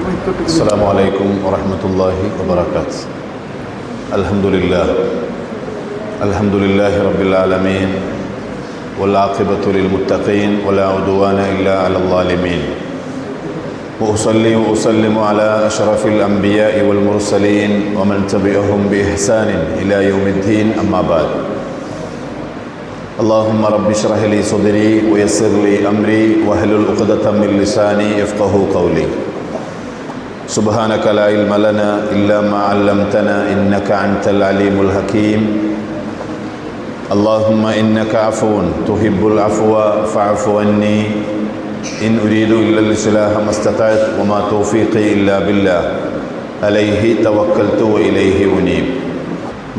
السلام عليكم ورحمة الله وبركاته. الحمد لله الحمد لله رب العالمين والعاقبة للمتقين ولا عدوان إلا على الظالمين. وأصلي وأسلم على أشرف الأنبياء والمرسلين ومن تبعهم بإحسان إلى يوم الدين أما بعد. اللهم رب اشرح لي صدري ويسر لي أمري واحلل عقدة من لساني يفقه قولي. سبحانك لا علم لنا إلا ما علمتنا إنك أنت العليم الحكيم اللهم إنك عفو تحب العفو فاعف عني إن أريد إلا الإصلاح ما استطعت وما توفيقي إلا بالله عليه توكلت وإليه أنيب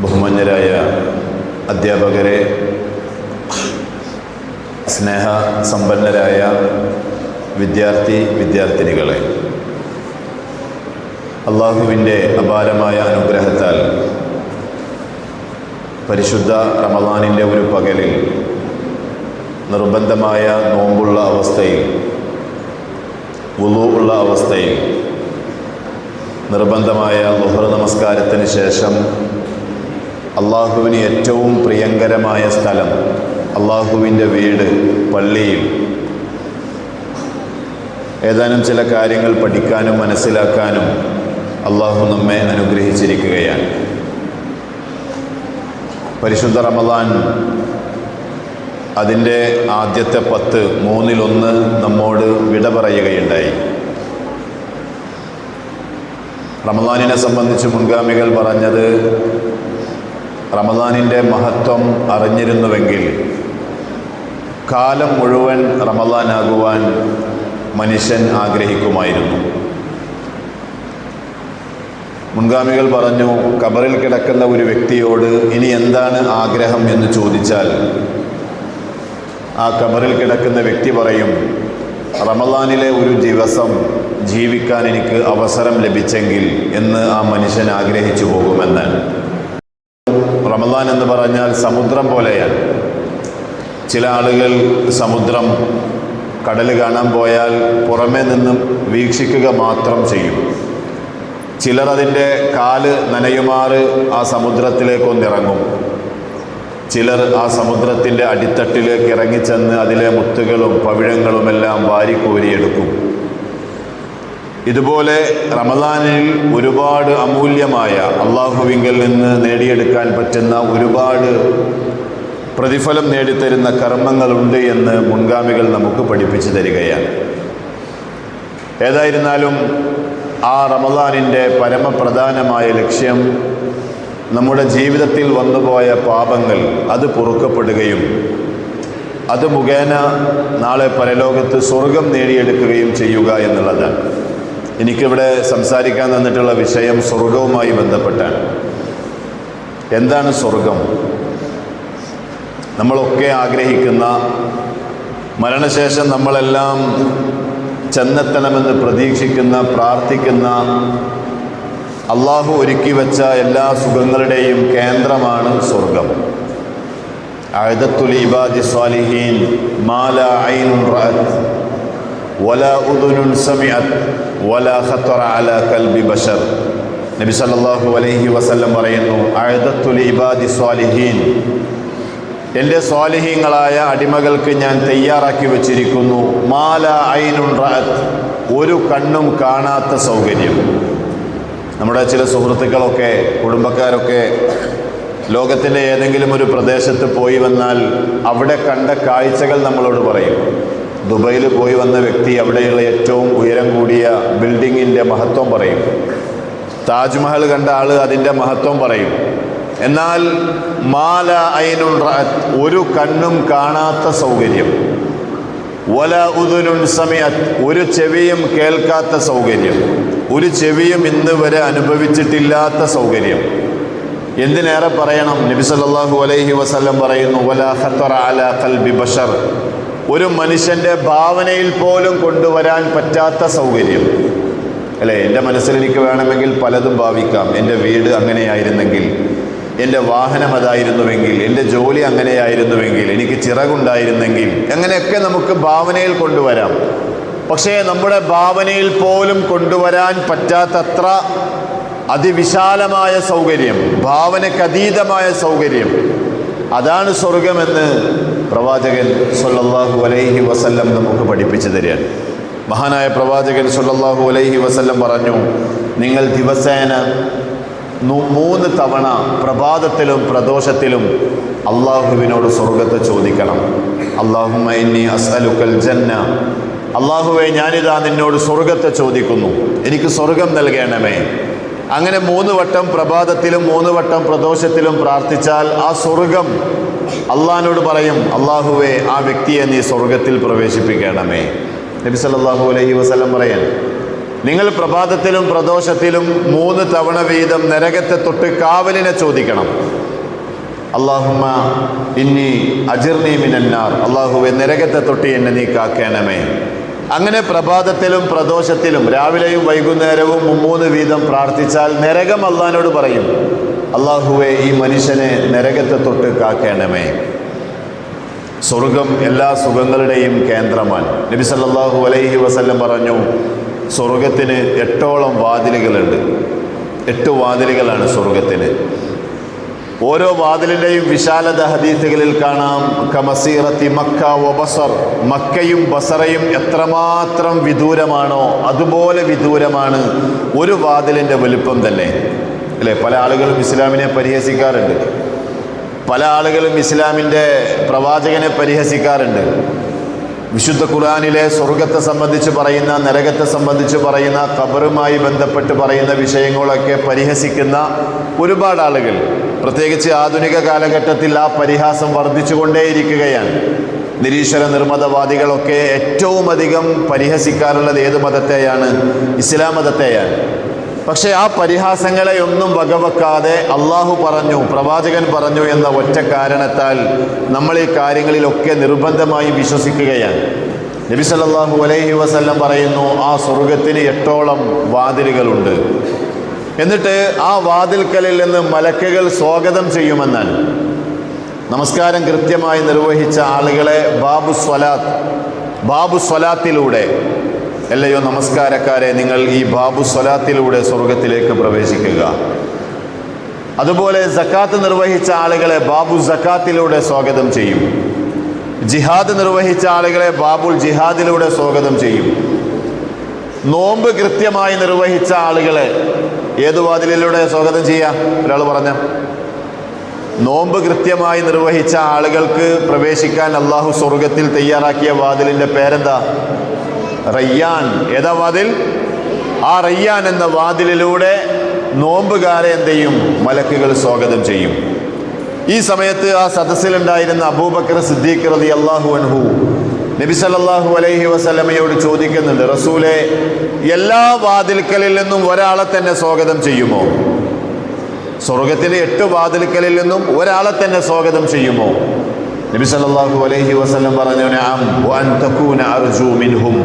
ബഹുമാന്യരായ അധ്യാപകരെ സ്നേഹ സമ്പന്നരായ വിദ്യാർത്ഥി വിദ്യാർത്ഥിനികളെ അള്ളാഹുവിന്റെ അപാരമായ അനുഗ്രഹത്താൽ പരിശുദ്ധ റമദാനിന്റെ ഒരു പകലിൽ നിർബന്ധമായ നോമ്പുള്ള അവസ്ഥയിൽ ഉളു ഉള്ള അവസ്ഥയിൽ നിർബന്ധമായ ലുഹർ നമസ്കാരത്തിന് ശേഷം അള്ളാഹുവിന് ഏറ്റവും പ്രിയങ്കരമായ സ്ഥലം അള്ളാഹുവിന്റെ വീട് പള്ളിയിൽ. ഏതാനും ചില കാര്യങ്ങൾ പഠിക്കാനും മനസ്സിലാക്കാനും അള്ളാഹു നമ്മെ അനുഗ്രഹിച്ചിരിക്കുകയാണ്. പരിശുദ്ധ റമദാൻ അതിന്റെ ആദ്യത്തെ പത്ത് മൂന്നിലൊന്ന് നമ്മോട് വിട പറയുകയുണ്ടായി. റമദാനിനെ സംബന്ധിച്ച് മുൻഗാമികൾ പറഞ്ഞത് റമദാനിന്റെ മഹത്വം അറിഞ്ഞിരുന്നുവെങ്കിൽ കാലം മുഴുവൻ റമദാനാകുവാൻ മനുഷ്യൻ ആഗ്രഹിക്കുമായിരുന്നു. മുൻഗാമികൾ പറഞ്ഞു കബറിൽ കിടക്കുന്ന ഒരു വ്യക്തിയോട് ഇനി എന്താണ് ആഗ്രഹം എന്ന് ചോദിച്ചാൽ ആ കബറിൽ കിടക്കുന്ന വ്യക്തി പറയും റമദാനിലെ ഒരു ദിവസം ജീവിക്കാൻ എനിക്ക് അവസരം ലഭിച്ചെങ്കിൽ എന്ന് ആ മനുഷ്യൻ ആഗ്രഹിച്ചു പോകുമെന്ന്. റമദാൻ എന്ന് പറഞ്ഞാൽ സമുദ്രം പോലെയാണ്. ചില ആളുകൾ സമുദ്രം കടൽ കാണാൻ പോയാൽ പുറമേ നിന്നും വീക്ഷിക്കുക മാത്രം ചെയ്യും. ചിലർ അതിന്റെ കാൽ നനയുമാറ് ആ സമുദ്രത്തിലേക്കൊന്നിറങ്ങും. ചിലർ ആ സമുദ്രത്തിന്റെ അടിത്തട്ടിലേക്ക് ഇറങ്ങിച്ചെന്ന് അതിലെ മുത്തുകളും പവിഴങ്ങളുമെല്ലാം വാരിക്കോരിയെടുക്കും. ഇതുപോലെ റമദാനിൽ ഒരുപാട് അമൂല്യമായ അള്ളാഹുവിങ്കിൽ നിന്ന് നേടിയെടുക്കാൻ പറ്റുന്ന ഒരുപാട് പ്രതിഫലം നേടിത്തരുന്ന കർമ്മങ്ങളുണ്ട് എന്ന് മുൻഗാമികൾ നമുക്ക് പഠിപ്പിച്ചു തരികയാണ്. ഏതായിരുന്നാലും ആ റമദാനിന്റെ പരമപ്രധാനമായ ലക്ഷ്യം നമ്മുടെ ജീവിതത്തിൽ വന്നുപോയ പാപങ്ങൾ അത് പൊറുക്കപ്പെടുകയും അത് മുഖേന നാളെ പരലോകത്ത് സ്വർഗം നേടിയെടുക്കുകയും ചെയ്യുക എന്നുള്ളതാണ്. എനിക്കിവിടെ സംസാരിക്കാൻ തന്നിട്ടുള്ള വിഷയം സ്വർഗവുമായി ബന്ധപ്പെട്ടാണ്. എന്താണ് സ്വർഗം? നമ്മളൊക്കെ ആഗ്രഹിക്കുന്ന മരണശേഷം നമ്മളെല്ലാം ചെന്നെത്തണമെന്ന് പ്രതീക്ഷിക്കുന്ന പ്രാർത്ഥിക്കുന്ന അള്ളാഹു ഒരുക്കി വെച്ച എല്ലാ സുഖങ്ങളുടെയും കേന്ദ്രമാണ് സ്വർഗം. അഴുതത്തുൽ ഇബാദി നബി സല്ലല്ലാഹു അലൈഹി വസല്ലം പറയുന്നു ഇബാദി എന്റെ സ്വാലിഹീങ്ങളായ അടിമകൾക്ക് ഞാൻ തയ്യാറാക്കി വച്ചിരിക്കുന്നു. മാല ഐനുൻ റഅത്ത് ഒരു കണ്ണും കാണാത്ത സൗകര്യം. നമ്മുടെ ചില സുഹൃത്തുക്കളൊക്കെ കുടുംബക്കാരൊക്കെ ലോകത്തിന്റെ ഏതെങ്കിലും ഒരു പ്രദേശത്ത് പോയി വന്നാൽ അവിടെ കണ്ട കാഴ്ചകൾ നമ്മളോട് പറയും. ദുബൈയിൽ പോയി വന്ന വ്യക്തി അവിടെയുള്ള ഏറ്റവും ഉയരം കൂടിയ ബിൽഡിങ്ങിന്റെ മഹത്വം പറയും. താജ്മഹൽ കണ്ട ആൾ അതിന്റെ മഹത്വം പറയും. എന്നാൽ മാല ഐനുൽ റഅത്ത് ഒരു കണ്ണും കാണാത്ത സൗകര്യം. വല ഉദുനുൻ സമയത്ത് ഒരു ചെവിയും കേൾക്കാത്ത സൗകര്യം. ഒരു ചെവിയും ഇന്ന് വരെ അനുഭവിച്ചിട്ടില്ലാത്ത സൗകര്യം. എന്തിനേറെ പറയണം? നബി സല്ലല്ലാഹു അലൈഹി വസല്ലം പറയുന്നു വല ഖത്തറ അല ഖൽബി ബഷർ. ഒരു മനുഷ്യന്റെ ഭാവനയിൽ പോലും കൊണ്ടുവരാൻ പറ്റാത്ത സൗകര്യം. അല്ലേ? എന്റെ മനസ്സിൽ എനിക്ക് വേണമെങ്കിൽ പലതും ഭാവിക്കാം. എന്റെ വീട് അങ്ങനെയായിരുന്നെങ്കിൽ എന്റെ വാഹനം അതായിരുന്നുവെങ്കിൽ എന്റെ ജോലി അങ്ങനെയായിരുന്നുവെങ്കിൽ എനിക്ക് ചിറകുണ്ടായിരുന്നെങ്കിൽ അങ്ങനെയൊക്കെ നമുക്ക് ഭാവനയിൽ കൊണ്ടുവരാം. പക്ഷേ നമ്മുടെ ഭാവനയിൽ പോലും കൊണ്ടുവരാൻ പറ്റാത്തത്ര അതിവിശാലമായ സൗകര്യം ഭാവനക്കതീതമായ സൗകര്യം. അതാണ് സ്വർഗമെന്ന് പ്രവാചകൻ സൊല്ലാഹു അലൈഹി വസല്ലം നമുക്ക് പഠിപ്പിച്ചു തരികയാണ്. മഹാനായ പ്രവാചകൻ സൊല്ലാഹു അലൈഹി വസല്ലം പറഞ്ഞു നിങ്ങൾ ദിവസേന മൂന്ന് തവണ പ്രഭാതത്തിലും പ്രദോഷത്തിലും അള്ളാഹുവിനോട് സ്വർഗത്തെ ചോദിക്കണം. അള്ളാഹുമ്മ ഇന്നി അസ്അലുക്കൽ ജന്ന. അള്ളാഹുവെ ഞാനിതാ നിന്നോട് സ്വർഗത്തെ ചോദിക്കുന്നു. എനിക്ക് സ്വർഗം നൽകണമേ. അങ്ങനെ മൂന്ന് വട്ടം പ്രഭാതത്തിലും മൂന്ന് വട്ടം പ്രദോഷത്തിലും പ്രാർത്ഥിച്ചാൽ ആ സ്വർഗം അള്ളഹാനോട് പറയും അള്ളാഹുവെ ആ വ്യക്തിയെ നീ സ്വർഗത്തിൽ പ്രവേശിപ്പിക്കണമേ. നബി സല്ലല്ലാഹു അലൈഹി വസ്ലം പറയാൻ നിങ്ങൾ പ്രഭാതത്തിലും പ്രദോഷത്തിലും മൂന്ന് തവണ വീതം നരകത്തെ തൊട്ട് കാവലിനെ ചോദിക്കണം. അള്ളാഹുമ്മ ഇന്നി അജിർണി മിനന്നാർ. അള്ളാഹുവെ നരകത്തെ തൊട്ട് എന്നെ നീ കാക്കണമേ. അങ്ങനെ പ്രഭാതത്തിലും പ്രദോഷത്തിലും രാവിലെയും വൈകുന്നേരവും മൂന്ന് വീതം പ്രാർത്ഥിച്ചാൽ നരകം അള്ളഹാനോട് പറയും അള്ളാഹുവെ ഈ മനുഷ്യനെ നരകത്തെ തൊട്ട് കാക്കണമേ. സ്വർഗം എല്ലാ സുഖങ്ങളുടെയും കേന്ദ്രമാണ്. നബി സല്ലല്ലാഹു അലൈഹി വസല്ലം പറഞ്ഞു സ്വർഗത്തിന് എട്ടോളം വാതിലുകളുണ്ട്. എട്ട് വാതിലുകളാണ് സ്വർഗത്തിന് ഓരോ വാതിലിന്റെയും വിശാലത ഹദീസുകളിൽ കാണാം. കമസീറത്തി മക്ക വബസർ മക്കയും ബസറയും എത്രമാത്രം വിദൂരമാണോ അതുപോലെ വിദൂരമാണ് ഒരു വാതിലിന്റെ വലുപ്പം തന്നെ. അല്ലേ? പല ആളുകളും ഇസ്ലാമിനെ പരിഹസിക്കാറുണ്ട്. പല ആളുകളും ഇസ്ലാമിന്റെ പ്രവാചകനെ പരിഹസിക്കാറുണ്ട്. വിശുദ്ധ ഖുർആാനിലെ സ്വർഗത്തെ സംബന്ധിച്ച് പറയുന്ന നരകത്തെ സംബന്ധിച്ച് പറയുന്ന ഖബറുമായി ബന്ധപ്പെട്ട് പറയുന്ന വിഷയങ്ങളൊക്കെ പരിഹസിക്കുന്ന ഒരുപാട് ആളുകൾ. പ്രത്യേകിച്ച് ആധുനിക കാലഘട്ടത്തിൽ ആ പരിഹാസം വർദ്ധിച്ചുകൊണ്ടേയിരിക്കുകയാണ്. നിരീശ്വര നിർമ്മതവാദികളൊക്കെ ഏറ്റവും അധികം പരിഹസിക്കാറുള്ളത് ഏത് മതത്തെയാണ്? ഇസ്ലാം മതത്തെയാണ്. പക്ഷേ ആ പരിഹാസങ്ങളെ ഒന്നും വകവെക്കാതെ അള്ളാഹു പറഞ്ഞു പ്രവാചകൻ പറഞ്ഞു എന്ന ഒറ്റ കാരണത്താൽ നമ്മൾ ഈ കാര്യങ്ങളിലൊക്കെ നിർബന്ധമായി വിശ്വസിക്കുകയാണ്. നബി സല്ലാഹു അലൈഹി വസല്ലം പറയുന്നു ആ സ്വർഗത്തിന് എട്ടോളം വാതിലുകളുണ്ട്. എന്നിട്ട് ആ വാതിൽക്കലിൽ നിന്ന് മലക്കുകൾ സ്വാഗതം ചെയ്യുമെന്നാണ് നമസ്കാരം കൃത്യമായി നിർവഹിച്ച ആളുകളെ ബാബു സ്വലാത്ത് ബാബു സ്വലാത്തിലൂടെ അല്ലയോ നമസ്കാരക്കാരെ നിങ്ങൾ ഈ ബാബു സ്വലാത്തിലൂടെ സ്വർഗത്തിലേക്ക് പ്രവേശിക്കുക. അതുപോലെ സക്കാത്ത് നിർവഹിച്ച ആളുകളെ ബാബു സക്കാത്തിലൂടെ സ്വാഗതം ചെയ്യും. ജിഹാദ് നിർവഹിച്ച ആളുകളെ ബാബുൽ ജിഹാദിലൂടെ സ്വാഗതം ചെയ്യും. നോമ്പ് കൃത്യമായി നിർവഹിച്ച ആളുകളെ ഏത് വാതിലിലൂടെ സ്വാഗതം ചെയ്യാം? ഒരാൾ പറഞ്ഞ. നോമ്പ് കൃത്യമായി നിർവഹിച്ച ആളുകൾക്ക് പ്രവേശിക്കാൻ അള്ളാഹു സ്വർഗത്തിൽ തയ്യാറാക്കിയ വാതിലിന്റെ പേരെന്താ? റയ്യാൻ. ഏതാ വാതിൽ? ആ റയ്യാൻ എന്ന വാതിലിലൂടെ നോമ്പുകാരെ എന്ത് ചെയ്യും? മലക്കുകൾ സ്വാഗതം ചെയ്യും. ഈ സമയത്ത് ആ സദസ്സിലുണ്ടായിരുന്ന അബൂബക്കർ സിദ്ദീഖ് റതി അള്ളാഹു അൻഹു നബി സല്ലല്ലാഹു അലൈഹി വസല്ലമയോട് ചോദിക്കുന്നുണ്ട് റസൂലെ എല്ലാ വാതിൽക്കലിൽ നിന്നും ഒരാളെ തന്നെ സ്വാഗതം ചെയ്യുമോ? സ്വർഗത്തിലെ എട്ട് വാതിൽക്കലിൽ നിന്നും ഒരാളെ തന്നെ സ്വാഗതം ചെയ്യുമോ? നബി സല്ലല്ലാഹു അലൈഹി വസല്ലം പറഞ്ഞു അർജു മിൻഹും.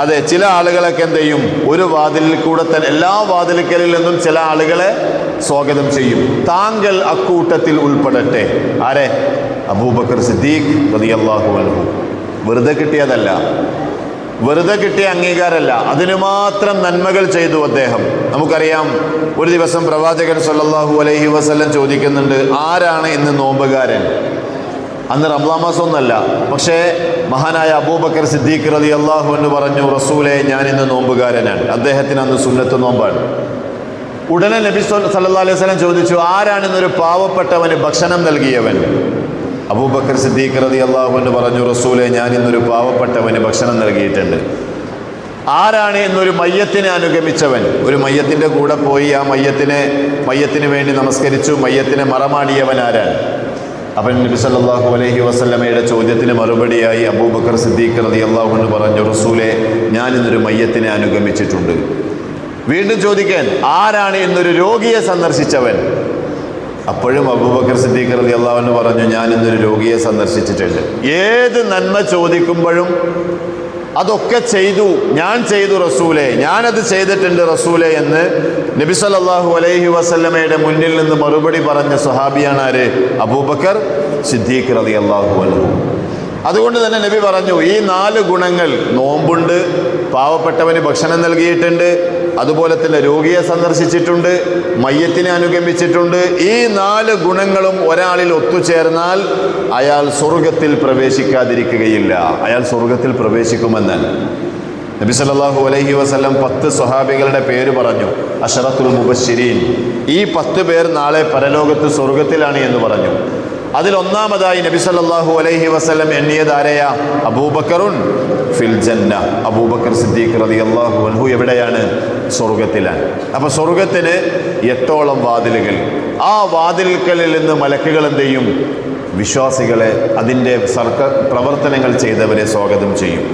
അതെ ചില ആളുകളൊക്കെ എന്ത് ചെയ്യും? ഒരു വാതിലിൽ കൂടെ തന്നെ എല്ലാ വാതിലുകളിൽ നിന്നും ചില ആളുകളെ സ്വാഗതം ചെയ്യും. താങ്കൾ അക്കൂട്ടത്തിൽ ഉൾപ്പെടട്ടെ. ആരെ? അബൂബക്കർ സിദ്ദീഖ് റളിയല്ലാഹു അൻഹു. വെറുതെ കിട്ടിയതല്ല. വെറുതെ കിട്ടിയ അംഗീകാരമല്ല. അതിനു മാത്രം നന്മകൾ ചെയ്തു അദ്ദേഹം. നമുക്കറിയാം ഒരു ദിവസം പ്രവാചകൻ സല്ലല്ലാഹു അലൈഹി വസല്ലം ചോദിക്കുന്നുണ്ട് ആരാണ് ഇന്ന് നോമ്പുകാരൻ? അന്ന് റംലാ മാസം ഒന്നല്ല പക്ഷേ മഹാനായ അബൂബക്കർ സിദ്ദീഖ് റതി അള്ളാഹു എന്ന് പറഞ്ഞു റസൂലെ ഞാൻ ഇന്ന് നോമ്പുകാരനാണ്. അദ്ദേഹത്തിന് അന്ന് സുന്നത്ത് നോമ്പാണ്. ഉടനെ നബി സല്ലാ അലൈഹി സ്വലം ചോദിച്ചു ആരാണെന്നൊരു പാവപ്പെട്ടവന് ഭക്ഷണം നൽകിയവൻ? അബൂബക്കർ സിദ്ദീഖ് റതി അള്ളാഹു എന്ന് പറഞ്ഞു റസൂലെ ഞാൻ ഇന്നൊരു പാവപ്പെട്ടവന് ഭക്ഷണം നൽകിയിട്ടുണ്ട്. ആരാണ് എന്നൊരു മയ്യത്തിനെ അനുഗമിച്ചവൻ? ഒരു മയ്യത്തിന്റെ കൂടെ പോയി ആ മയ്യത്തിനെ മയ്യത്തിന് വേണ്ടി നമസ്കരിച്ചു മയ്യത്തിനെ മറമാടിയവൻ ആരാണ്? അവൻ നബി സല്ലാഹു അലഹി വസ്ലമയുടെ ചോദ്യത്തിന് മറുപടിയായി അബൂബക്കർ സിദ്ദീഖ് റതി അള്ളാഹു എന്ന് പറഞ്ഞു റസൂലെ ഞാൻ ഇന്നൊരു മയ്യത്തിനെ അനുഗമിച്ചിട്ടുണ്ട്. വീണ്ടും ചോദിക്കാൻ ആരാണ് ഇന്നൊരു രോഗിയെ സന്ദർശിച്ചവൻ? അപ്പോഴും അബൂബക്കർ സിദ്ദീഖ് റതി എന്ന് പറഞ്ഞു ഞാൻ ഇന്നൊരു രോഗിയെ സന്ദർശിച്ചിട്ടുണ്ട്. ഏത് നന്മ ചോദിക്കുമ്പോഴും അതൊക്കെ ചെയ്തു. ഞാൻ ചെയ്തു റസൂലെ. ഞാനത് ചെയ്തിട്ടുണ്ട് റസൂലെ എന്ന് നബി സല്ലല്ലാഹു അലൈഹി വസല്ലമയുടെ മുന്നിൽ നിന്ന് മറുപടി പറഞ്ഞ സ്വഹാബിയാണ് ആര്? അബൂബക്കർ സിദ്ദീഖ് റതി അള്ളാഹു അൻഹു. അതുകൊണ്ട് തന്നെ നബി പറഞ്ഞു ഈ നാല് ഗുണങ്ങൾ നോമ്പുണ്ട് പാവപ്പെട്ടവന് ഭക്ഷണം നൽകിയിട്ടുണ്ട് അതുപോലെ തന്നെ രോഗിയെ സന്ദർശിച്ചിട്ടുണ്ട് മയ്യത്തിനെ അനുഗമിച്ചിട്ടുണ്ട്. ഈ നാല് ഗുണങ്ങളും ഒരാളിൽ ഒത്തുചേർന്നാൽ അയാൾ സ്വർഗത്തിൽ പ്രവേശിക്കാതിരിക്കുകയില്ല. അയാൾ സ്വർഗത്തിൽ പ്രവേശിക്കുമെന്ന് നബി സല്ലല്ലാഹു അലൈഹി വസല്ലം പത്ത് സ്വഹാബികളുടെ പേര് പറഞ്ഞു. അഷറത്തുൽ മുബശ്ശിരീൻ. ഈ പത്ത് പേർ നാളെ പരലോകത്ത് സ്വർഗത്തിലാണ് എന്ന് പറഞ്ഞു. അതിൽ ഒന്നാമതായി നബി സല്ലാഹു അലൈഹി വസ്ലം എണ്ണിയത് ആരെയാ? അബൂബക്കറുൻ ഫിൽ ജന്ന. അബൂബക്കർ സിദ്ദീഖ് റളിയല്ലാഹു അൻഹു എവിടെയാണ്? സ്വർഗത്തിലാണ് അപ്പൊ സ്വർഗത്തിന് എട്ടോളം വാതിലുകൾ. ആ വാതിൽക്കലിൽ നിന്ന് മലക്കുകൾ എന്ത് ചെയ്യും? വിശ്വാസികളെ അതിന്റെ സർക്ക പ്രവർത്തനങ്ങൾ ചെയ്തവരെ സ്വാഗതം ചെയ്യും.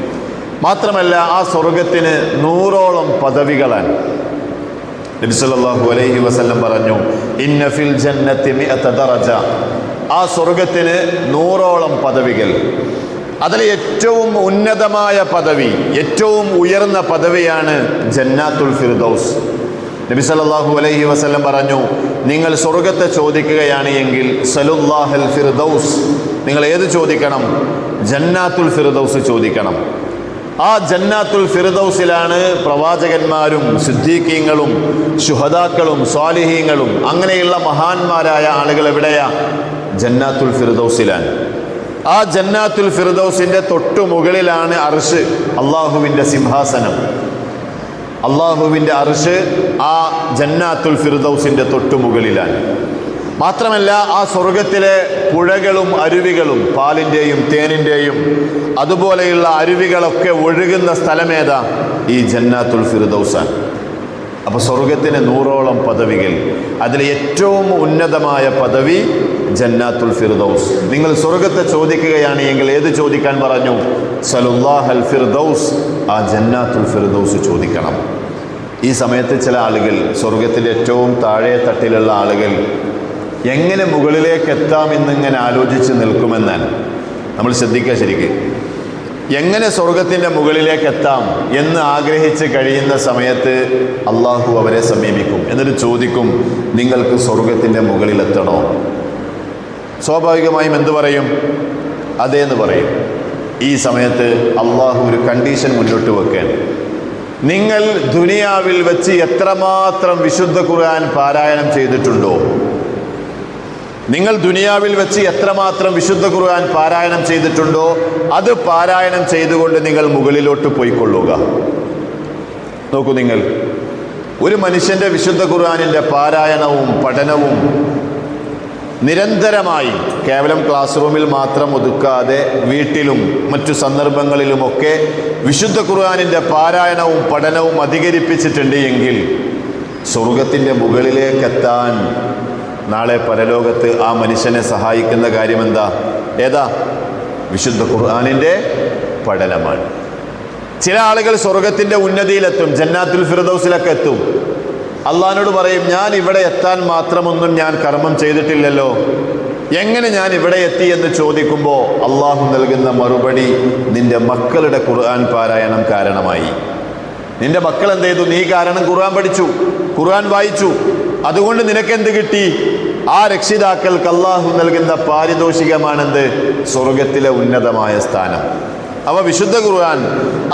മാത്രമല്ല ആ സ്വർഗത്തിന് നൂറോളം പദവികളാണ്. നബി സല്ലല്ലാഹു അലൈഹി വസല്ലം പറഞ്ഞു ഇന്നഫിൽ ജന്നത്തി ആ സ്വർഗത്തിന് നൂറോളം പദവികൾ. അതിൽ ഏറ്റവും ഉന്നതമായ പദവി ഏറ്റവും ഉയർന്ന പദവിയാണ് ജന്നാത്തുൽ ഫിർദൗസ്. നബി സല്ലല്ലാഹു അലൈഹി വസല്ലം പറഞ്ഞു നിങ്ങൾ സ്വർഗത്തെ ചോദിക്കുകയാണ് എങ്കിൽ സലുല്ലാഹൽ ഫിർദൗസ്. നിങ്ങൾ ഏത് ചോദിക്കണം? ജന്നാത്തുൽ ഫിർദൗസ് ചോദിക്കണം. ആ ജന്നാത്തുൽ ഫിർദൗസിലാണ് പ്രവാചകന്മാരും സിദ്ദീഖീങ്ങളും ശുഹദാക്കളും സ്വാലിഹീങ്ങളും അങ്ങനെയുള്ള മഹാന്മാരായ ആളുകൾ എവിടെയാ? ജന്നാത്തുൽ ഫിർദൗസിലാണ്. ആ ജന്നാത്തുൽ ഫിർദൗസിന്റെ തൊട്ടു മുകളിലാണ് അർഷ് അള്ളാഹുവിന്റെ സിംഹാസനം. അള്ളാഹുവിന്റെ അർഷ് ആ ജന്നാത്തുൽ ഫിർദൗസിന്റെ തൊട്ടു മുകളിലാണ്. മാത്രമല്ല ആ സ്വർഗത്തിലെ പുഴകളും അരുവികളും പാലിന്റെയും തേനിന്റെയും അതുപോലെയുള്ള അരുവികളൊക്കെ ഒഴുകുന്ന സ്ഥലമേതാ? ഈ ജന്നാത്തുൽ ഫിർദൗസാണ് അപ്പോൾ സ്വർഗത്തിന് നൂറോളം പദവികൾ. അതിൽ ഏറ്റവും ഉന്നതമായ പദവി ജന്നാത്തുൽ ഫിർദൗസ്. നിങ്ങൾ സ്വർഗത്തെ ചോദിക്കുകയാണ് എങ്കിൽ ഏത് ചോദിക്കാൻ പറഞ്ഞു? സലുല്ലാഹൽ ഫിർദൗസ്. ആ ജന്നാത്തുൽ ഫിർദൗസ് ചോദിക്കണം. ഈ സമയത്ത് ചില ആളുകൾ സ്വർഗത്തിന്റെ ഏറ്റവും താഴെ തട്ടിലുള്ള ആളുകൾ എങ്ങനെ മുകളിലേക്ക് എത്താം എന്നിങ്ങനെ ആലോചിച്ച് നിൽക്കുമെന്നാണ്. നമ്മൾ ശ്രദ്ധിക്കുക ശരിക്കും. എങ്ങനെ സ്വർഗത്തിന്റെ മുകളിലേക്ക് എത്താം എന്ന് ആഗ്രഹിച്ച് കഴിയുന്ന സമയത്ത് അള്ളാഹു അവരെ സമീപിക്കും എന്നിട്ട് ചോദിക്കും നിങ്ങൾക്ക് സ്വർഗത്തിന്റെ മുകളിലെത്തണോ സ്വാഭാവികമായും എന്തു പറയും? അതേന്ന് പറയും. ഈ സമയത്ത് അള്ളാഹു ഒരു കണ്ടീഷൻ മുന്നോട്ട് വെക്കാൻ നിങ്ങൾ ദുനിയാവിൽ വെച്ച് എത്രമാത്രം വിശുദ്ധ ഖുർആൻ പാരായണം ചെയ്തിട്ടുണ്ടോ? നിങ്ങൾ ദുനിയാവിൽ വെച്ച് എത്രമാത്രം വിശുദ്ധ ഖുർആൻ പാരായണം ചെയ്തിട്ടുണ്ടോ അത് പാരായണം ചെയ്തുകൊണ്ട് നിങ്ങൾ മുകളിലോട്ട് പോയിക്കൊള്ളുക. നോക്കൂ നിങ്ങൾ ഒരു മനുഷ്യന്റെ വിശുദ്ധ ഖുർആാനിന്റെ പാരായണവും പഠനവും നിരന്തരമായി കേവലം ക്ലാസ് റൂമിൽ മാത്രം ഒതുക്കാതെ വീട്ടിലും മറ്റു സന്ദർഭങ്ങളിലുമൊക്കെ വിശുദ്ധ ഖുർആാനിന്റെ പാരായണവും പഠനവും അധികരിപ്പിച്ചിട്ടുണ്ട് എങ്കിൽ സ്വർഗത്തിന്റെ മുകളിലേക്കെത്താൻ നാളെ പരലോകത്ത് ആ മനുഷ്യനെ സഹായിക്കുന്ന കാര്യം എന്താ ഏതാ? വിശുദ്ധ ഖുർആാനിന്റെ പഠനമാണ്. ചില ആളുകൾ സ്വർഗത്തിന്റെ ഉന്നതിയിലെത്തും ജന്നാത്തുൽ ഫിറദൌസിലൊക്കെ എത്തും. അള്ളഹാനോട് പറയും ഞാൻ ഇവിടെ എത്താൻ മാത്രമൊന്നും ഞാൻ കർമ്മം ചെയ്തിട്ടില്ലല്ലോ. എങ്ങനെ ഞാൻ ഇവിടെ എത്തി എന്ന് ചോദിക്കുമ്പോൾ അള്ളാഹു നൽകുന്ന മറുപടി നിന്റെ മക്കളുടെ ഖുർആൻ പാരായണം കാരണമായി. നിന്റെ മക്കൾ എന്ത് ചെയ്തു? നീ കാരണം ഖുർആൻ പഠിച്ചു ഖുർആൻ വായിച്ചു. അതുകൊണ്ട് നിനക്കെന്ത് കിട്ടി? ആ രക്ഷിതാക്കൾക്ക് അള്ളാഹു നൽകുന്ന പാരിതോഷികമാണെന്ത്? സ്വർഗത്തിലെ ഉന്നതമായ സ്ഥാനം. അവ വിശുദ്ധ ഖുർആൻ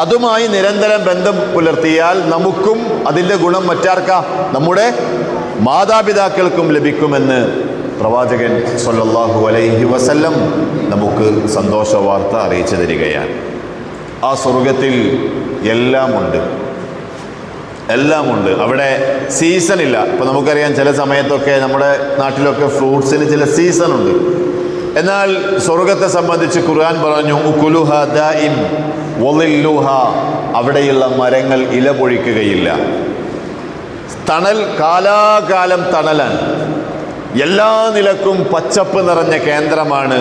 അതുമായി നിരന്തരം ബന്ധം പുലർത്തിയാൽ നമുക്കും അതിന്റെ ഗുണം മറ്റാർക്കാ? നമ്മുടെ മാതാപിതാക്കൾക്കും ലഭിക്കുമെന്ന് പ്രവാചകൻ സൊല്ലാഹു അലൈഹി വസല്ലം നമുക്ക് സന്തോഷ വാർത്ത അറിയിച്ചു തരികയാണ്. ആ സ്വർഗത്തിൽ എല്ലാമുണ്ട്. എല്ലാമുണ്ട്. അവിടെ സീസൺ ഇല്ല. ഇപ്പോൾ നമുക്കറിയാം ചില സമയത്തൊക്കെ നമ്മുടെ നാട്ടിലൊക്കെ ഫ്രൂട്ട്സിന് ചില സീസൺ ഉണ്ട്. എന്നാൽ സ്വർഗത്തെ സംബന്ധിച്ച് ഖുർആൻ പറഞ്ഞു കുലുഹ ദാഇം ഒലില്ലുഹ അവിടെയുള്ള മരങ്ങൾ ഇല പൊഴിക്കുകയില്ല തണൽ കാലാകാലം തണലാണ്. എല്ലാ നിലക്കും പച്ചപ്പ് നിറഞ്ഞ കേന്ദ്രമാണ്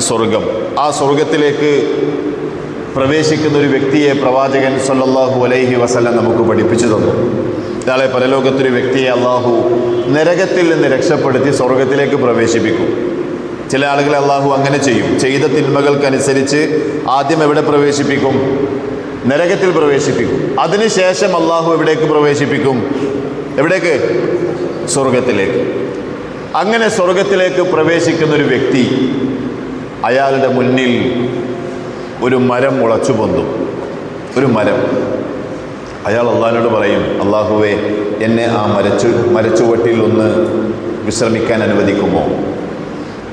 സ്വർഗം ആ സ്വർഗത്തിലേക്ക് പ്രവേശിക്കുന്ന ഒരു വ്യക്തിയെ പ്രവാചകൻ സല്ലാഹു അലൈഹി വസല്ലം നമുക്ക് പഠിപ്പിച്ചു തന്നു. ഇയാളെ പരലോകത്തൊരു വ്യക്തിയെ അള്ളാഹു നരകത്തിൽ നിന്ന് രക്ഷപ്പെടുത്തി സ്വർഗത്തിലേക്ക് പ്രവേശിപ്പിക്കും. ചില ആളുകളെ അള്ളാഹു അങ്ങനെ ചെയ്യും. ചെയ്ത തിന്മകൾക്കനുസരിച്ച് ആദ്യം എവിടെ പ്രവേശിപ്പിക്കും? നരകത്തിൽ പ്രവേശിപ്പിക്കും. അതിനുശേഷം അള്ളാഹു എവിടേക്ക് പ്രവേശിപ്പിക്കും? എവിടേക്ക്? സ്വർഗത്തിലേക്ക്. അങ്ങനെ സ്വർഗത്തിലേക്ക് പ്രവേശിക്കുന്ന ഒരു വ്യക്തി അയാളുടെ മുന്നിൽ ഒരു മരം മുളച്ചു പൊന്തും. ഒരു മരം. അയാൾ അള്ളാഹിനോട് പറയും അള്ളാഹുവേ എന്നെ ആ മരച്ചു മരച്ചുവട്ടിൽ ഒന്ന് വിശ്രമിക്കാൻ അനുവദിക്കുമോ?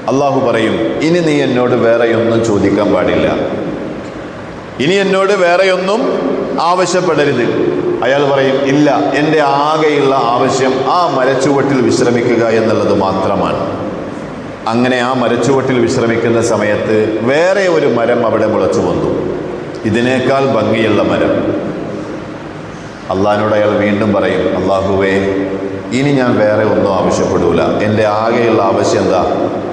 അള്ളാഹു പറയും ഇനി നീ എന്നോട് വേറെയൊന്നും ചോദിക്കാൻ പാടില്ല. ഇനി എന്നോട് വേറെയൊന്നും ആവശ്യപ്പെടരുത്. അയാൾ പറയും ഇല്ല എന്റെ ആകെയുള്ള ആവശ്യം ആ മരച്ചുവട്ടിൽ വിശ്രമിക്കുക എന്നുള്ളത് മാത്രമാണ്. അങ്ങനെ ആ മരച്ചുവട്ടിൽ വിശ്രമിക്കുന്ന സമയത്ത് വേറെ ഒരു മരം അവിടെ മുളച്ചു വന്നു ഇതിനേക്കാൾ ഭംഗിയുള്ള മരം. അള്ളഹാനോട് അയാൾ വീണ്ടും പറയും അള്ളാഹുവേ ഇനി ഞാൻ വേറെ ഒന്നും ആവശ്യപ്പെടൂല. എന്റെ ആകെയുള്ള ആവശ്യം എന്താ?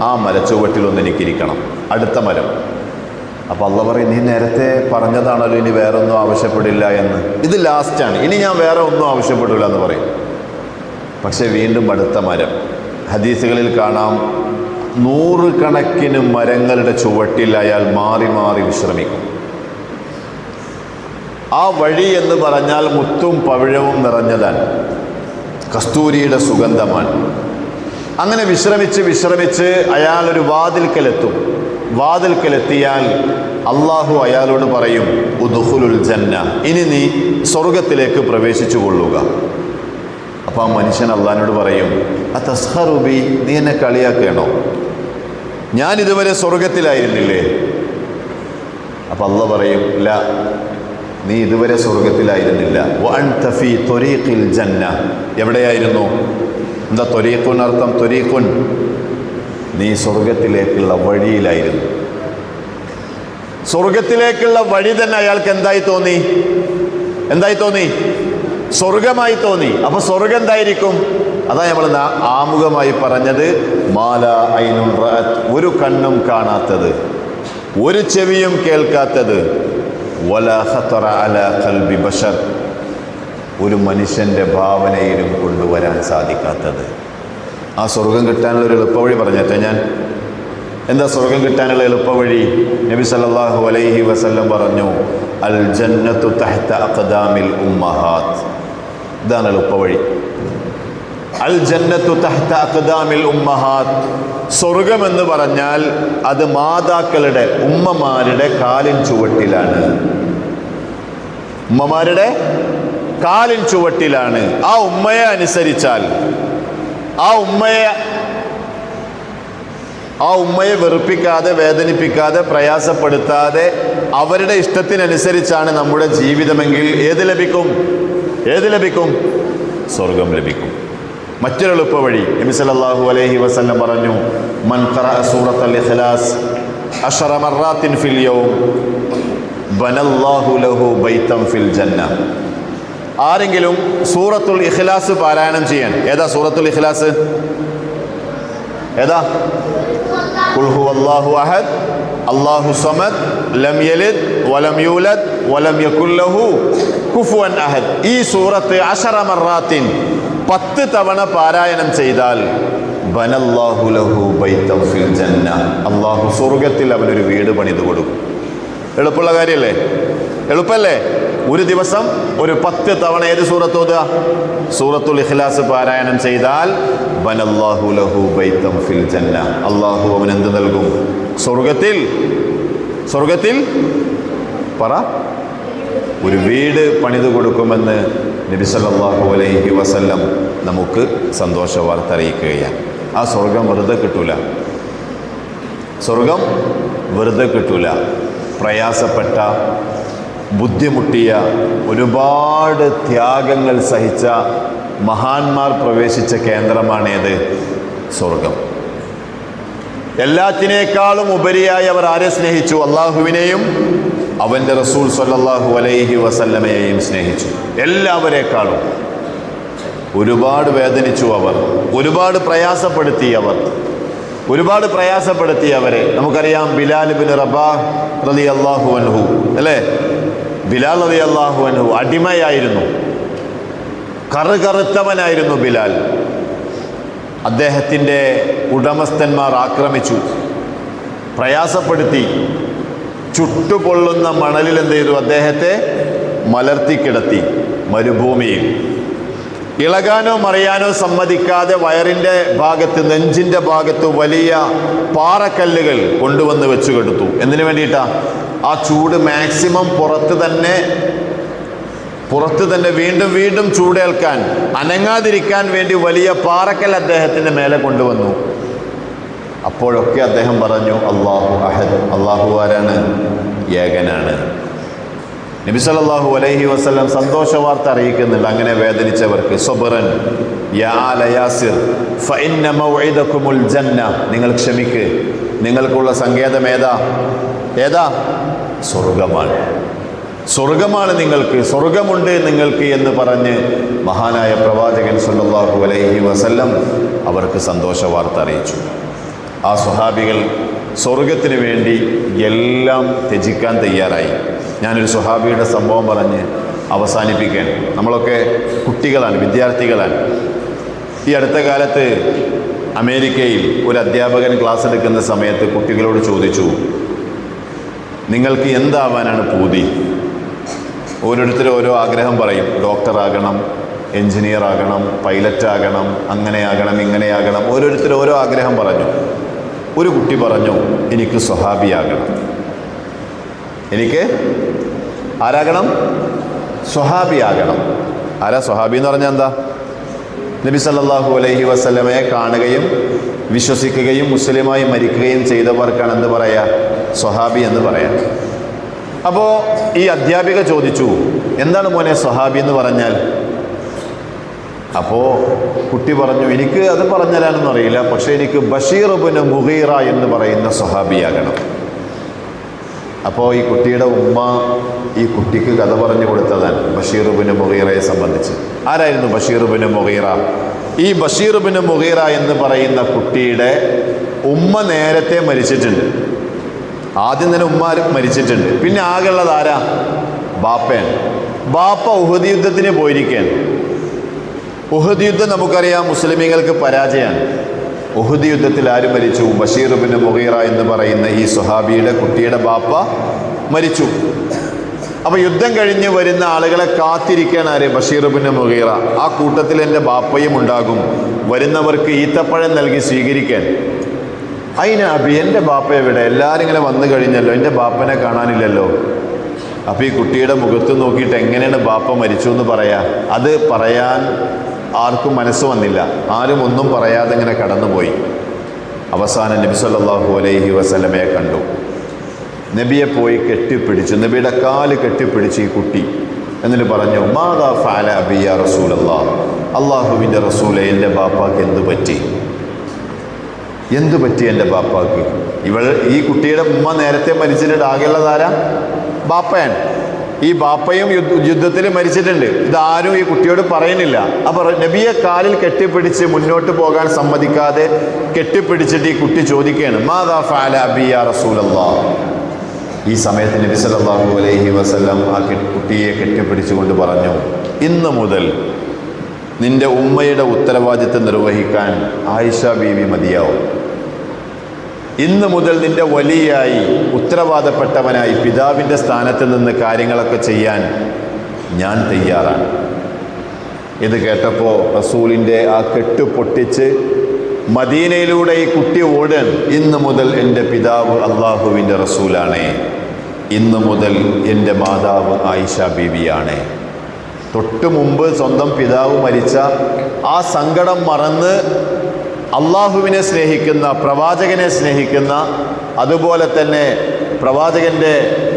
ആ മരച്ചുവട്ടിലൊന്ന് എനിക്കിരിക്കണം. അടുത്ത മരം. അപ്പോൾ അള്ള പറയും നീ നേരത്തെ പറഞ്ഞതാണല്ലോ ഇനി വേറെ ഒന്നും ആവശ്യപ്പെടില്ല എന്ന്. ഇത് ലാസ്റ്റാണ് ഇനി ഞാൻ വേറെ ഒന്നും ആവശ്യപ്പെടില്ല എന്ന് പറയും. പക്ഷേ വീണ്ടും അടുത്ത മരം. ഹദീസുകളിൽ കാണാം നൂറുകണക്കിന് മരങ്ങളുടെ ചുവട്ടിൽ അയാൾ മാറി മാറി വിശ്രമിക്കും. ആ വഴി എന്ന് പറഞ്ഞാൽ മുത്തും പവിഴവും നിറഞ്ഞതാണ്. കസ്തൂരിയുടെ സുഗന്ധമാണ്. അങ്ങനെ വിശ്രമിച്ച് വിശ്രമിച്ച് അയാൾ ഒരു വാതിൽക്കലെത്തും. വാതിൽക്കലെത്തിയാൽ അള്ളാഹു അയാളോട് പറയും ഉദുഹുലുൽ ജന്ന. ഇനി നീ സ്വർഗത്തിലേക്ക് പ്രവേശിച്ചു കൊള്ളുക അപ്പോൾ ആ മനുഷ്യൻ അള്ളഹാനോട് പറയും ആ തസ്ഹറുബി നീ എന്നെ കളിയാക്കണോ? ഞാൻ ഇതുവരെ സ്വർഗത്തിലായിരുന്നില്ലേ അപ്പം അള്ള പറയും ഇല്ല നീ ഇതുവരെ സ്വർഗത്തിലായിരുന്നില്ല വൺ തഫി തൊരീഖിൽ ജന്ന. എവിടെയായിരുന്നു? എന്താ തൊരീഖുൻ അർത്ഥം? തൊരീഖുൻ നീ സ്വർഗത്തിലേക്കുള്ള വഴിയിലായിരുന്നു. സ്വർഗത്തിലേക്കുള്ള വഴി തന്നെ അയാൾക്ക് എന്തായി തോന്നി? എന്തായി തോന്നി? സ്വർഗമായി തോന്നി. അപ്പൊ സ്വർഗം എന്തായിരിക്കും അതാ നമ്മൾ ആമുഖമായി പറഞ്ഞത് മാല ഐനുൻ ഒരു കണ്ണും കാണാത്തത്. ഒരു ചെവിയും കേൾക്കാത്തത്. ഒരു മനുഷ്യന്റെ ഭാവനയിലും കൊണ്ടുവരാൻ സാധിക്കാത്തത്. ആ സ്വർഗം കിട്ടാനുള്ള ഒരു എളുപ്പവഴി പറഞ്ഞേറ്റ ഞാൻ. എന്താ സ്വർഗം കിട്ടാനുള്ള എളുപ്പവഴി? നബി സല്ലാഹു അലൈഹി വസല്ലം പറഞ്ഞു അൽ ജന്നത്തു തഹ്ത അഖദാമിൽ ഉമ്മഹാത്ത്. ഇതാണ് എളുപ്പവഴി അൽ ജന്നത്തു തഹ്ത അഖദാമിൽ ഉമ്മഹാത്ത് സ്വർഗം എന്ന് പറഞ്ഞാൽ അത് മാതാക്കളുടെ ഉമ്മമാരുടെ കാലിൻ ചുവട്ടിലാണ്. ഉമ്മമാരുടെ കാലിൻ ചുവട്ടിലാണ്. ആ ഉമ്മയെ അനുസരിച്ചാൽ ആ ഉമ്മയെ ആ ഉമ്മയെ വെറുപ്പിക്കാതെ വേദനിപ്പിക്കാതെ പ്രയാസപ്പെടുത്താതെ അവരുടെ ഇഷ്ടത്തിനനുസരിച്ചാണ് നമ്മുടെ ജീവിതമെങ്കിൽ ഏത് ലഭിക്കും? ഏത് ലഭിക്കും? സ്വർഗം ലഭിക്കും. മറ്റൊരു എളുപ്പ വഴി നബി സല്ലല്ലാഹു അലൈഹി വസല്ലം പറഞ്ഞു മൻ ഖറഅ സൂറത്തുൽ ഇഖ്ലാസ് അശറ മർറാത്തിൻ ഫിൽ യൗം ബനല്ലാഹു ലഹു ബൈത്തം ഫിൽ ജന്ന. ആരെങ്കിലും സൂറത്തുൽ ഇഖ്ലാസ് പാരായണം ചെയ്യാൻ ഏതാ സൂറത്തുൽ ഇഖ്ലാസ്? ഏതാ? കുൽഹു അള്ളാഹു അഹദ് അള്ളാഹു സമദ് ലം യലിദ് വലം യൂലദ് വലം യകുല്ലഹു ലഹു കുഫുവൻ അഹദ്. ഈ സൂറത്ത് അശറ മറാത്തിൻ പത്ത് തവണ പാരായണം ചെയ്താൽ ബനല്ലാഹു ലഹു ബൈത്തം ഫിൽ ജന്ന. അല്ലാഹു സ്വർഗത്തിൽ അവനൊരു വീട് പണിതു കൊടുക്കും. എളുപ്പമുള്ള കാര്യമല്ലേ എളുപ്പല്ലേ? ഒരു ദിവസം ഒരു പത്ത് തവണ ഏത് സൂറത്ത് ഓതുക? സൂറത്തുൽ ഇഖ്ലാസ് പാരായണം ചെയ്താൽ ബനല്ലാഹു ലഹു ഫിൽ ജന്ന. അള്ളാഹു അവൻ എന്ത് നൽകും? സ്വർഗത്തിൽ. സ്വർഗത്തിൽ? പറ. ഒരു വീട് പണിത് കൊടുക്കുമെന്ന് നബി സല്ലല്ലാഹു അലൈഹി വസല്ലം നമുക്ക് സന്തോഷ വാർത്ത അറിയിക്കുകയാണ്. ആ സ്വർഗം വെറുതെ കിട്ടൂല. സ്വർഗം വെറുതെ കിട്ടൂല. പ്രയാസപ്പെട്ട ബുദ്ധിമുട്ടിയ ഒരുപാട് ത്യാഗങ്ങൾ സഹിച്ച മഹാന്മാർ പ്രവേശിച്ച കേന്ദ്രമാണേത് സ്വർഗം. എല്ലാത്തിനേക്കാളും ഉപരിയായി അവർ ആരെ സ്നേഹിച്ചു? അള്ളാഹുവിനെയും അവന്റെ റസൂൽ സല്ലാഹു അലൈഹി വസല്ലമയെയും സ്നേഹിച്ചു. എല്ലാവരേക്കാളും. ഒരുപാട് വേദനിച്ചു അവർ. ഒരുപാട് പ്രയാസപ്പെടുത്തി അവർ. ഒരുപാട് പ്രയാസപ്പെടുത്തി അവരെ. നമുക്കറിയാം ബിലാൽ ബിൻ റബാ റലി അള്ളാഹു അൻഹു. അല്ലേ? ബിലാൽ റലി അള്ളാഹു അൻഹു അടിമയായിരുന്നു. കറുകറുത്തവനായിരുന്നു ബിലാൽ. അദ്ദേഹത്തിന്റെ ഉടമസ്ഥന്മാർ ആക്രമിച്ചു. പ്രയാസപ്പെടുത്തി. ചുട്ടുപൊള്ളുന്ന മണലിൽ എന്ത് ചെയ്തു? അദ്ദേഹത്തെ മലർത്തിക്കിടത്തി മരുഭൂമിയിൽ. ഇളകാനോ മറിയാനോ സമ്മതിക്കാതെ വയറിന്റെ ഭാഗത്ത് നെഞ്ചിന്റെ ഭാഗത്ത് വലിയ പാറക്കല്ലുകൾ കൊണ്ടുവന്ന് വെച്ചു കെടുത്തു. എന്തിനു വേണ്ടിയിട്ടാ? ആ ചൂട് മാക്സിമം പുറത്ത് തന്നെ പുറത്ത് തന്നെ വീണ്ടും വീണ്ടും ചൂടേൽക്കാൻ അനങ്ങാതിരിക്കാൻ വേണ്ടി വലിയ പാറക്കൽ അദ്ദേഹത്തിന്റെ മേലെ കൊണ്ടുവന്നു. അപ്പോഴൊക്കെ അദ്ദേഹം പറഞ്ഞു അള്ളാഹു അഹദ്. അള്ളാഹു ആരാണ്? ഏകനാണ്. നബി സല്ലല്ലാഹു അലൈഹി വസ്ലം സന്തോഷ വാർത്ത അറിയിക്കുന്നുണ്ട്. അങ്ങനെ വേദനിച്ചവർക്ക് സൊബറൻ ജന്ന. നിങ്ങൾ ക്ഷമിക്ക്. നിങ്ങൾക്കുള്ള സങ്കേതം ഏതാ? ഏതാ? സ്വർഗമാണ് സ്വർഗമാണ് നിങ്ങൾക്ക്. സ്വർഗമുണ്ട് നിങ്ങൾക്ക് എന്ന് പറഞ്ഞ് മഹാനായ പ്രവാചകൻ സല്ലല്ലാഹു അലൈഹി വസല്ലം അവർക്ക് സന്തോഷ വാർത്ത അറിയിച്ചു. ആ സ്വഹാബികൾ സ്വർഗത്തിന് വേണ്ടി എല്ലാം ത്യജിക്കാൻ തയ്യാറായി. ഞാനൊരു സ്വഹാബിയുടെ സംഭവം പറഞ്ഞ് അവസാനിപ്പിക്കാൻ. നമ്മളൊക്കെ കുട്ടികളാണ് വിദ്യാർത്ഥികളാണ്. ഈ അടുത്ത കാലത്ത് അമേരിക്കയിൽ ഒരു അധ്യാപകൻ ക്ലാസ് എടുക്കുന്ന സമയത്ത് കുട്ടികളോട് ചോദിച്ചു നിങ്ങൾക്ക് എന്താവാനാണ് പൂതി? ഓരോരുത്തരും ഓരോ ആഗ്രഹം പറയും. ഡോക്ടറാകണം എഞ്ചിനീയർ ആകണം പൈലറ്റ് ആകണം അങ്ങനെയാകണം ഇങ്ങനെയാകണം ഓരോരുത്തരും ഓരോ ആഗ്രഹം പറഞ്ഞു. ഒരു കുട്ടി പറഞ്ഞു എനിക്ക് സ്വഹാബിയാകണം എനിക്ക് ആരാകണം? സ്വഹാബിയാകണം. ആരാ സ്വഹാബി എന്ന് പറഞ്ഞാൽ എന്താ? നബി സല്ലാഹു അലൈഹി വസ്ലമയെ കാണുകയും വിശ്വസിക്കുകയും മുസ്ലിമായി മരിക്കുകയും ചെയ്തവർക്കാണ് എന്ത് പറയാ? സ്വഹാബി എന്ന് പറയാം. അപ്പോൾ ഈ അധ്യാപിക ചോദിച്ചു എന്താണ് മോനെ സ്വഹാബി എന്ന് പറഞ്ഞാൽ? അപ്പോൾ കുട്ടി പറഞ്ഞു എനിക്ക് അത് പറഞ്ഞു തരാനൊന്നും അറിയില്ല പക്ഷേ എനിക്ക് ബഷീർ ബിന് മുഹീറ എന്ന് പറയുന്ന സ്വഹാബിയാകണം. അപ്പോൾ ഈ കുട്ടിയുടെ ഉമ്മ ഈ കുട്ടിക്ക് കഥ പറഞ്ഞു കൊടുത്തതാണ് ബഷീർ ബിന് മുഹീറയെ സംബന്ധിച്ച്. ആരായിരുന്നു ബഷീർ ബിന് മുഹീറ ഈ ബഷീർ ബിന് മുഹീറ എന്ന് പറയുന്ന കുട്ടിയുടെ ഉമ്മ നേരത്തെ മരിച്ചിട്ടുണ്ട്. ആദ്യം തന്നെ ഉമ്മ മരിച്ചിട്ടുണ്ട്. പിന്നെ ആകെയുള്ളത് ആരാ? ബാപ്പയാണ്. ബാപ്പ ഉഹദ് യുദ്ധത്തിന് പോയിരിക്കുകയാണ്. ഉഹദ് യുദ്ധം നമുക്കറിയാം മുസ്ലിമീങ്ങൾക്ക് പരാജയമാണ്. ഉഹദ് യുദ്ധത്തിൽ ആര് മരിച്ചു? ബഷീർ ബിൻ മുഹീറ എന്ന് പറയുന്ന ഈ സുഹാബിയുടെ കുട്ടിയുടെ ബാപ്പ മരിച്ചു. അപ്പൊ യുദ്ധം കഴിഞ്ഞ് വരുന്ന ആളുകളെ കാത്തിരിക്കാൻ ആര്? ബഷീർ ബിൻ മുഹീറ ആ കൂട്ടത്തിൽ എന്റെ ബാപ്പയും ഉണ്ടാകും. വരുന്നവർക്ക് ഈത്തപ്പഴം നൽകി സ്വീകരിക്കാൻ. അതിന് അബി എന്റെ ബാപ്പ എവിടെ? എല്ലാവരും ഇങ്ങനെ വന്നു കഴിഞ്ഞല്ലോ. എന്റെ ബാപ്പനെ കാണാനില്ലല്ലോ. അപ്പോൾ ഈ കുട്ടിയുടെ മുഖത്ത് നോക്കിയിട്ട് എങ്ങനെയാണ് ബാപ്പ മരിച്ചു എന്ന് പറയാ? അത് പറയാൻ ആർക്കും മനസ്സ് വന്നില്ല. ആരും ഒന്നും പറയാതെ ഇങ്ങനെ കടന്നുപോയി. അവസാനം നബി സല്ലാഹു അലൈഹി വസല്ലമയെ കണ്ടു. നബിയെ പോയി കെട്ടിപ്പിടിച്ചു. നബിയുടെ കാൽ കെട്ടിപ്പിടിച്ച് ഈ കുട്ടി. എന്നിട്ട് പറഞ്ഞു മാതാ ഫാല അബിയ റസൂലല്ലാ. അള്ളാഹുവിന്റെ റസൂലെ എന്റെ ബാപ്പാക്ക് എന്ത് പറ്റി? എന്തു പറ്റി എന്റെ ബാപ്പാക്ക്? ഇവൾ ഈ കുട്ടിയുടെ ഉമ്മ നേരത്തെ മരിച്ചിട്ടുണ്ട് ആകെയുള്ളതാരാ ബാപ്പയാണ്. ഈ ബാപ്പയും യുദ്ധത്തിൽ മരിച്ചിട്ടുണ്ട്. ഇതാരും ഈ കുട്ടിയോട് പറയുന്നില്ല. അപ്പോൾ നബിയെ കാലിൽ കെട്ടിപ്പിടിച്ച് മുന്നോട്ട് പോകാൻ സമ്മതിക്കാതെ കെട്ടിപ്പിടിച്ചിട്ട് ഈ കുട്ടി ചോദിക്കുകയാണ് മാതാ ഫാല അബിയ റസൂലല്ലാ ഈ സമയത്ത് നബി സല്ലല്ലാഹു അലൈഹി വസല്ലം ആ കുട്ടിയെ കെട്ടിപ്പിടിച്ചുകൊണ്ട് പറഞ്ഞു ഇന്ന് മുതൽ നിന്റെ ഉമ്മയുടെ ഉത്തരവാദിത്തം നിർവഹിക്കാൻ ആയിഷ ബീവി മതിയാവും. ഇന്ന് മുതൽ നിന്റെ വലിയായി ഉത്തരവാദപ്പെട്ടവനായി പിതാവിന്റെ സ്ഥാനത്ത് നിന്ന് കാര്യങ്ങളൊക്കെ ചെയ്യാൻ ഞാൻ തയ്യാറാണ്. ഇത് കേട്ടപ്പോൾ റസൂലിന്റെ ആ കെട്ട് പൊട്ടിച്ച് മദീനയിലൂടെ ഈ കുട്ടി ഓടൻ ഇന്ന് മുതൽ എന്റെ പിതാവ് അള്ളാഹുവിന്റെ റസൂലാണേ. ഇന്ന് മുതൽ എന്റെ മാതാവ് ആയിഷ ബീവിയാണ്. തൊട്ടു മുമ്പ് സ്വന്തം പിതാവ് മരിച്ച ആ സങ്കടം മറന്ന് അള്ളാഹുവിനെ സ്നേഹിക്കുന്ന പ്രവാചകനെ സ്നേഹിക്കുന്ന അതുപോലെ തന്നെ പ്രവാചകന്റെ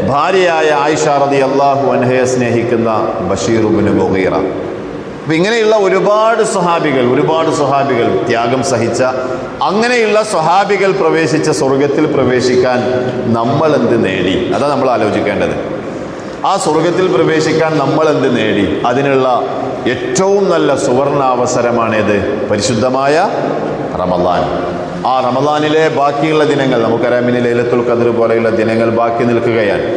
ഭാര്യയായ ആയിഷ റതി അള്ളാഹു അൻഹയെ സ്നേഹിക്കുന്ന ബഷീറുബിന് മുഗീറ. അപ്പം ഇങ്ങനെയുള്ള ഒരുപാട് സ്വഹാബികൾ ഒരുപാട് സ്വഹാബികൾ ത്യാഗം സഹിച്ച അങ്ങനെയുള്ള സ്വഹാബികൾ പ്രവേശിച്ച സ്വർഗത്തിൽ പ്രവേശിക്കാൻ നമ്മൾ എന്ത് നേടി? അതാണ് നമ്മൾ ആലോചിക്കേണ്ടത്. ആ സ്വർഗത്തിൽ പ്രവേശിക്കാൻ നമ്മൾ എന്ത് നേടി? അതിനുള്ള ഏറ്റവും നല്ല സുവർണാവസരമാണേത് പരിശുദ്ധമായ റമദാൻ. ആ റമദാനിലെ ബാക്കിയുള്ള ദിനങ്ങൾ നമുക്കറിയാം ഇനി ലൈലത്തുൽ കദർ പോലെയുള്ള ദിനങ്ങൾ ബാക്കി നിൽക്കുകയാണ്.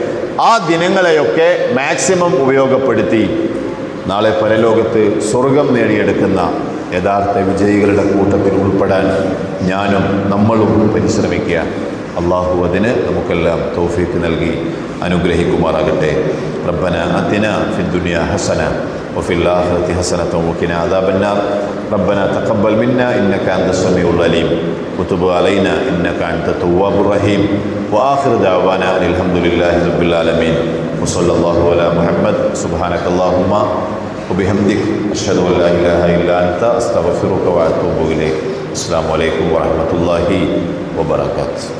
ആ ദിനങ്ങളെയൊക്കെ മാക്സിമം ഉപയോഗപ്പെടുത്തി നാളെ പരലോകത്ത് സ്വർഗം നേടിയെടുക്കുന്ന യഥാർത്ഥ വിജയികളുടെ കൂട്ടത്തിൽ ഉൾപ്പെടാൻ ഞാനും നമ്മളും പരിശ്രമിക്കുക അള്ളാഹു അതിന് നമുക്കെല്ലാം തൗഫീക്ക് നൽകി അനുഗ്രഹിക്കുമാറാകട്ടെ. റബ്ബന അതിന ഫിദ്ദുനിയ ഹസന وفي الآخرة حسنة وقنا عذاب النار. ربنا تقبل منا إنك أنت السميع العليم. وتب علينا إنك أنت التواب الرحيم. وآخر دعوانا أن الحمد لله رب العالمين. وصلى الله على محمد. سبحانك اللهم وبحمدك. أشهد أن لا إله إلا أنت. أستغفرك وأتوب إليك. السلام عليكم ورحمة الله وبركاته.